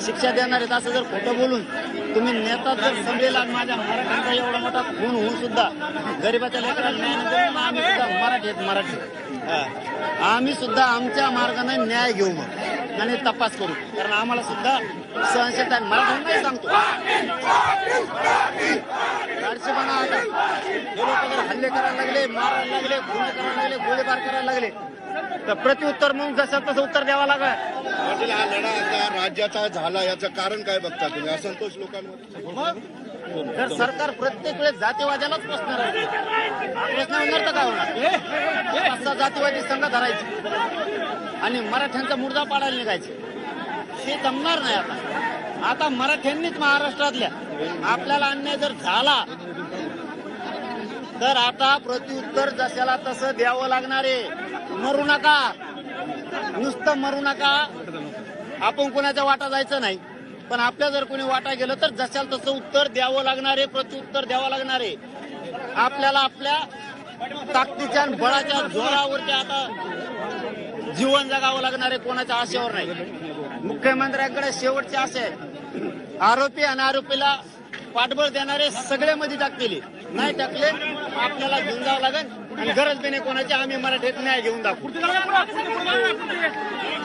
शिक्षा देणार आहेत असं जर खोटं बोलून तुम्ही नेता जर समजेला माझ्या मराठ्यांचा एवढा मोठा खून होऊन सुद्धा गरीबाच्या लेकराला न्याय सुद्धा मराठी आहेत मराठी आम्ही सुद्धा आमच्या मार्गाने न्याय घेऊ मग आणि तपास करू. कारण आम्हाला सुद्धा सहनशीलता आहे. मराठ्यांनाही सांगतो. आडशेपणा आता. लोक जर हल्ले करायला लागले मारायला लागले गुन्हे करायला लागले गोळीबार करायला लागले तर प्रत्युत्तर म्हणून जसं तसं उत्तर द्यावं लागेल. पाटील हा लढा आता राज्याचा झाला याचं कारण काय बघता तुम्ही? असंतोष लोकांमध्ये तर सरकार प्रत्येक वेळेस जातीवाद्यालाच प्रश्न राहील प्रश्न होणार? तर काय होणार पाच सहा जातीवादी संघ धरायचे. आणि मराठ्यांचा मुर्दा पाडायला निघायचे. हे जमणार नाही आता. आता मराठ्यांनीच महाराष्ट्रातल्या आपल्याला अन्याय जर झाला तर आता प्रत्युत्तर जशाला तसं द्यावं लागणार आहे. मरू नका. नुसतं मरू नका. आपण कोणाच्या वाटा जायचं नाही. पण आपल्या जर कोणी वाटा गेलं तर जशाल तसं उत्तर द्यावं लागणार आहे प्रत्युत्तर द्यावं लागणार आहे. आपल्याला आपल्या ताकदीच्या बळाच्या जोरावरती आता जीवन जगावं लागणार आहे कोणाच्या आशेवर नाही. मुख्यमंत्र्यांकडे शेवटची आशा आहे. आरोपी आणि आरोपीला पाठबळ देणारे सगळे मध्ये टाकलेले नाही टाकले आपल्याला घेऊन जावं लागेल आणि गरज बी नाही कोणाची आम्ही मराठीत न्याय घेऊन दाखवू.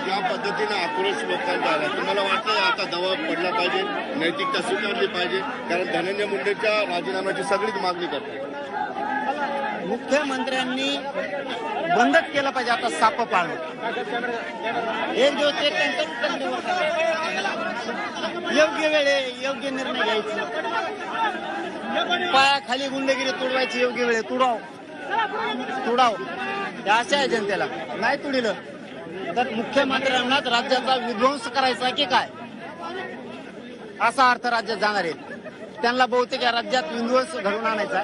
या पद्धतीने आक्रोश लोकांचा आला. तुम्हाला वाटतं आता दबाव पडला पाहिजे नैतिकता स्वीकारली पाहिजे कारण धनंजय मुंडेच्या राजीनाम्याची सगळीच मागणी करतात मुख्यमंत्र्यांनी बंदच केलं पाहिजे आता साप पाळणं. एक दिवस करायचं. योग्य वेळे योग्य निर्णय घ्यायचे. पायाखाली गुंडगिरी तुडवायची योग्य वेळे. तुडाव. तुडाव. अशा आहे जनतेला. नाही तुडिलं तर मुख्यमंत्र्यांनाच राज्याचा विध्वंस करायचा की काय? असा अर्थ राज्यात जाणार आहे त्यांना बहुतेक या राज्यात विध्वंस घडवून आणायचा.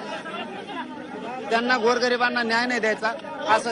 त्यांना गोरगरिबांना न्याय नाही द्यायचा. असं